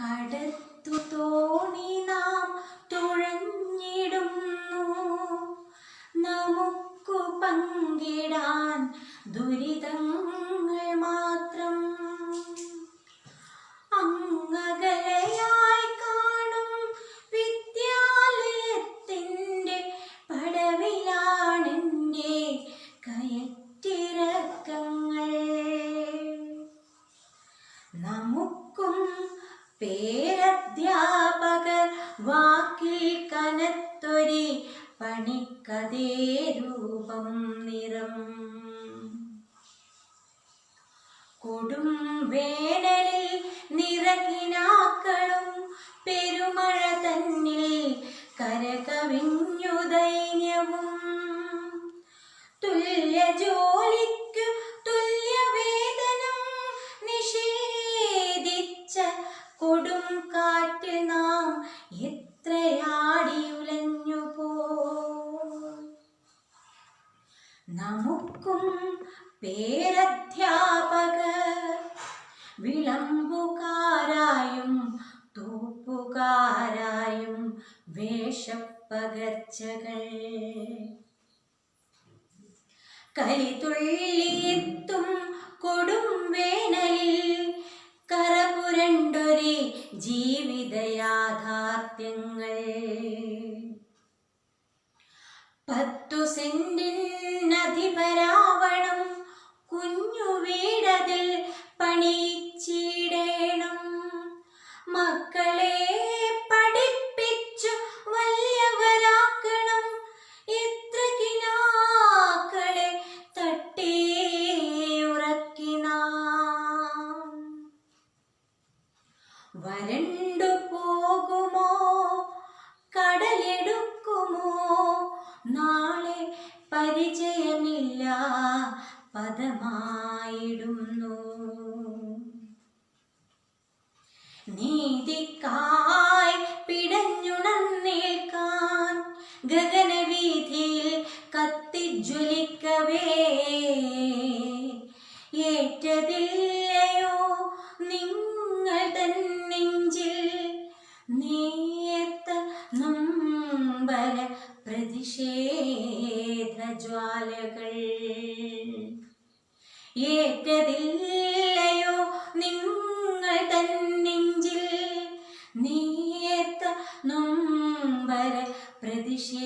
കടത്തു തോണി നാം തുഴഞ്ഞിടുന്നു. നമുക്കു പങ്കിടാൻ ദുരിതങ്ങൾ മാത്രം അങ്ങകലയായി കാണും പേരധ്യാപകർ വാക്കിൽ കനത്തൊരി പണിക്കതേ രൂപം നിറം. കൊടും വേനലിൽ നിറകിനാക്കളും പെരുമഴ തന്നിൽ കരകവിഞ്ഞു ദൈന്യവും. തുല്യ കാറ്റിൽ നാം എത്രയാടിയുലഞ്ഞു പോ നമുക്കും പേരധ്യാപകർ വിളമ്പുകാരായും തൂപ്പുകാരായും വേഷപ്പകർച്ചകൾ. കലിതുള്ളിയെത്തും കൊടും വേനലിൽ വരണ്ടു പോകുമോ? കടലെടുക്കുമോ? നാളെ പരിചയമില്ല പദമായിടുന്നു. നീതിക്കായി പിടഞ്ഞുണർന്നേൽക്കാൻ ഗഗനവീതിയിൽ കത്തിജ്വലിക്കവേ. ഏറ്റതില്ലയോ പര പ്രതിഷേധജ്വാലകൾ ഏറ്റതില്ലയോ നിങ്ങൾ തന്നെഞ്ചിൽ നേർത്ത നൊമ്പര പ്രതിഷേധജ്വാലകൾ